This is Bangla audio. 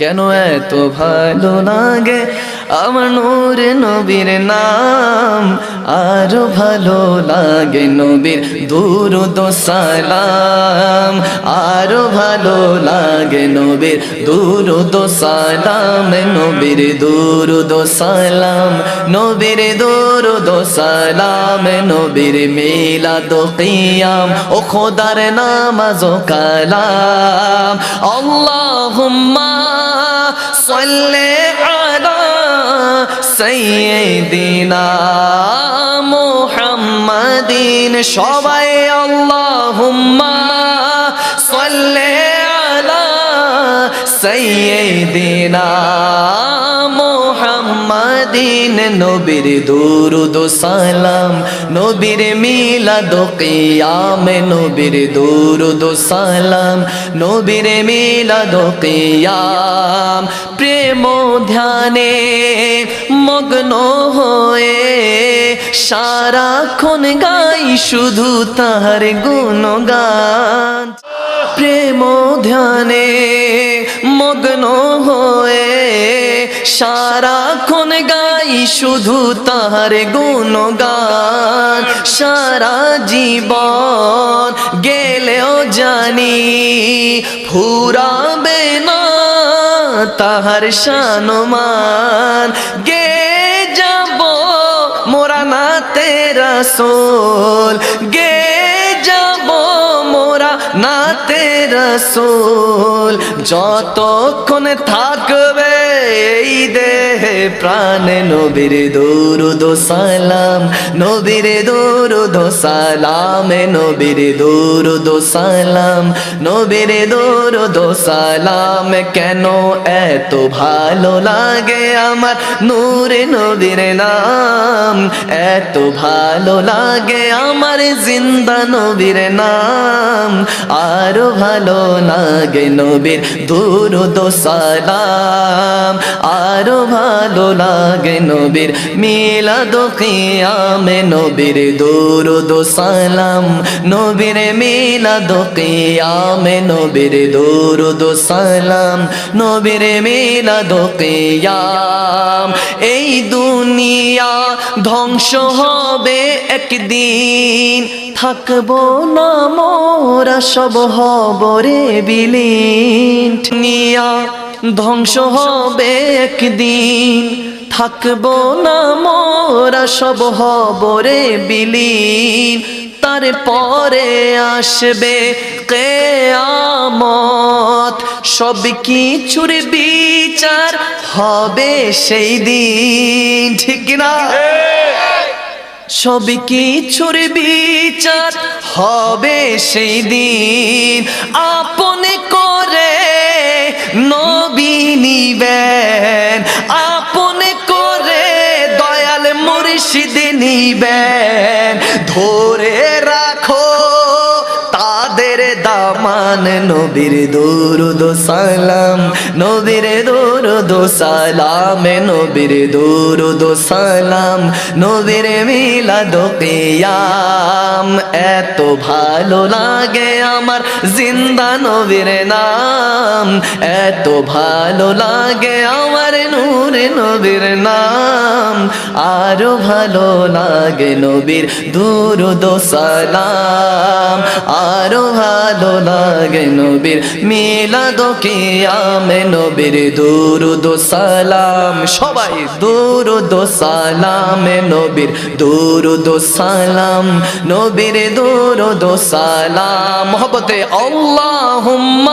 কেন এত ভালো লাগে? আমার নূর নবীর নাম আরও ভালো লাগে নবীর দুরুদ সালাম। আরও ভালো লাগে নবীর দুরুদ সালাম, নবীর দুরুদ সালাম, নবীর দুরুদ সালাম, নবীর মিলাদ কিয়াম। ও খোদার নামাজ কালাম। আল্লাহুম্মা সাল্লি আলা সাইয়্যিদিনা সবাই আল্লাহুম্মা সাল্লি আলা সাইয়্যিদিনা মুহাম্মাদিন নবীর দুরুদ সালাম, নবীর মিলাদ কিয়াম, নবীর দুরুদ সালাম, নবীর মিলাদ কিয়াম। প্রেম ধ্যানে মগ্ন হয়ে সারাক্ষণ গাই শুধু তাহার গুণগান। প্রেম ধ্যানে মগ্ন হয়ে সারাক্ষণ গাই শুধু তাহার গুণগান। সারা জীবন গেলেও জানি ফুরাবে না তাহার সানমান। গে যাব মোরা না তেরা সোল গে যাব মোরা না তেরা সোল যতক্ষণ থাকবে এই দেহে প্রাণে নবীর দুরুদ সালাম, নবীর দুরুদ সালাম নবীর দুরুদ সালাম, নবীর দুরুদ সালাম কেন এত ভালো লাগে আমার? নূরে নবীর নাম, এত ভালো লাগে আমার জিন্দা নবীর নাম, আরও ভালো লাগে নবীর দুরুদ সালাম। আরও ভালো লাগে নবীর মিলাদ কিয়ামে, নবীর দুরুদ সালাম, নবীর মিলাদ কিয়ামে, নবীর দুরুদ সালাম, নবীর মিলাদ কিয়াম। এই দুনিয়া ধ্বংস হবে একদিন, থাকব না মোরা, সব হবরে বিলীন। নিয়া ধ্বংস হবে একদিন। থাকব না মোরা, সব হবরে বিলীন। তারপরে আসবে কেয়ামত। সব কিছুর বিচার হবে সেই দিন, ঠিক না সব কিছুর বিচার হবে সেই দিন। আপন করে নবী নিবেন আপন করে দয়াল মুর্শিদ নিবেন ধরে তাদের দামান, নবীর দুরুদ সালাম। নবীর দুরুদ সালাম, নবীর দুরুদ সালাম। নবীর মিলাদ কিয়াম, এত ভালো লাগে আমার জিন্দা নবীর নাম। এত ভালো লাগে আমার নূরে নবীর নাম। আরও ভালো লাগে নবীর দুরুদ সালাম। আরও ভালো লাগে নবীর, মিলাদ কিয়ামে নবীর। দুরুদ সালাম, সবাই দুরুদ সালাম নবীর। দুরুদ সালাম, নবীর দুরুদ সালাম। মহব্বতে আল্লাহুম্মা